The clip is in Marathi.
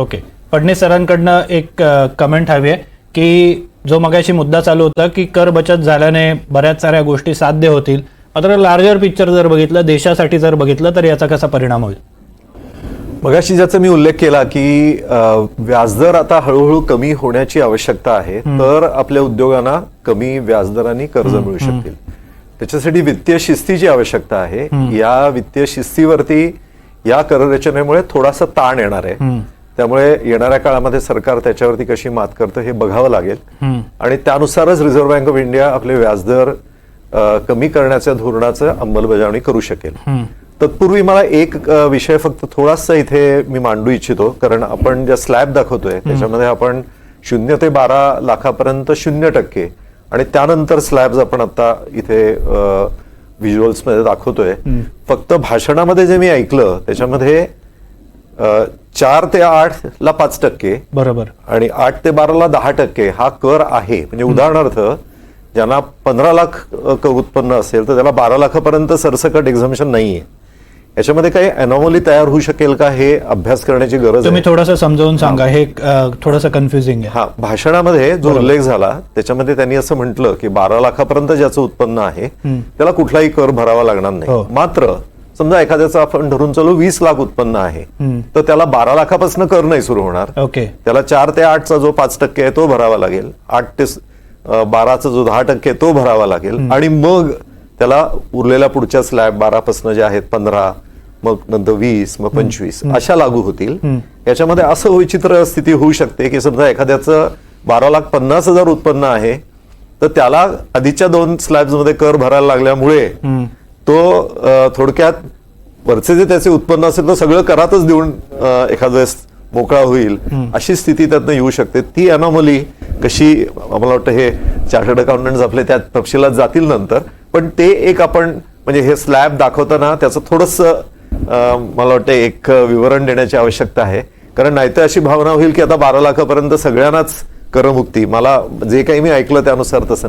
ओके. फडणीस सरांकडनं एक कमेंट हवी आहे की जो मगाशी मुद्दा चालू होता की कर बचत झाल्याने बऱ्याच साऱ्या गोष्टी साध्य होतील. मात्र लार्जर पिक्चर जर बघितलं देशासाठी जर बघितलं तर याचा कसा परिणाम होईल? मगाशी ज्याचा मी उल्लेख केला की व्याजदर आता हळूहळू कमी होण्याची आवश्यकता आहे तर आपल्या उद्योगांना कमी व्याजदराने कर्ज मिळू शकतील. त्याच्यासाठी वित्तीय शिस्तीची आवश्यकता आहे. या वित्तीय शिस्तीवरती या कर रचनेमुळे थोडासा ताण येणार आहे. त्यामुळे येणाऱ्या काळामध्ये सरकार त्याच्यावरती कशी मात करतं हे बघावं लागेल. आणि त्यानुसारच रिझर्व्ह बँक ऑफ इंडिया आपले व्याजदर कमी करण्याच्या धोरणाचं अंमलबजावणी करू शकेल. तत्पूर्वी मला एक विषय फक्त थोडासा इथे मी मांडू इच्छितो कारण आपण ज्या स्लॅब दाखवतोय त्याच्यामध्ये आपण शून्य ते बारा लाखापर्यंत शून्य टक्के आणि त्यानंतर स्लॅब्स आपण आता इथे व्हिज्युअल्समध्ये दाखवतोय. फक्त भाषणामध्ये जे मी ऐकलं त्याच्यामध्ये चार ते आठ ला पाच टक्के बरोबर. आणि आठ ते बाराला दहा टक्के हा कर आहे. म्हणजे उदाहरणार्थ ज्यांना पंधरा लाख क- उत्पन्न असेल तर त्याला बारा लाखापर्यंत सरसकट एक्झामिशन नाहीये. याच्यामध्ये काही अनॉमली तयार होऊ शकेल का हे अभ्यास करण्याची गरज तुम्ही थोडंसं समजावून सांगा. हे थोडंसं कन्फ्युजिंग आहे. हा भाषणामध्ये जो उल्लेख झाला त्याच्यामध्ये त्यांनी असं म्हटलं की बारा लाखापर्यंत ज्याचं उत्पन्न आहे त्याला कुठलाही कर भरावा लागणार हो. नाही मात्र समजा एखाद्याचं आपण धरून चालू वीस लाख उत्पन्न आहे. तर त्याला बारा लाखापासून कर नाही सुरू होणार. ओके. त्याला चार ते आठचा जो पाच टक्के आहे तो भरावा लागेल. आठ ते बाराचा जो दहा टक्के तो भरावा लागेल. आणि मग त्याला उरलेल्या पुढच्या स्लॅब बारापासून जे आहेत पंधरा मग नंतर वीस मग पंचवीस अशा लागू होतील. याच्यामध्ये असं विचित्र स्थिती होऊ शकते की समजा एखाद्याचं बारा लाख पन्नास हजार उत्पन्न आहे तर त्याला आधीच्या दोन स्लॅब्समध्ये कर भरायला लागल्यामुळे तो थोडक्यात वरचे जे त्याचे उत्पन्न असेल तर सगळं करातच देऊन एखाद वेळेस मोकळा होईल अशी स्थिती त्यातनं येऊ शकते. ती अनॉमली कशी मला वाटतं हे चार्टर्ड अकाउंटंट आपले त्या तपशिलात जातील नंतर पण ते एक आपण म्हणजे हे स्लॅब दाखवताना त्याचं थोडस मला वाटतं एक विवरण देण्याची आवश्यकता आहे. कारण नाहीतर अशी भावना होईल की आता बारा लाखापर्यंत सगळ्यांनाच करमुक्ती. मला जे काही मी ऐकलं त्यानुसार तसं नाही.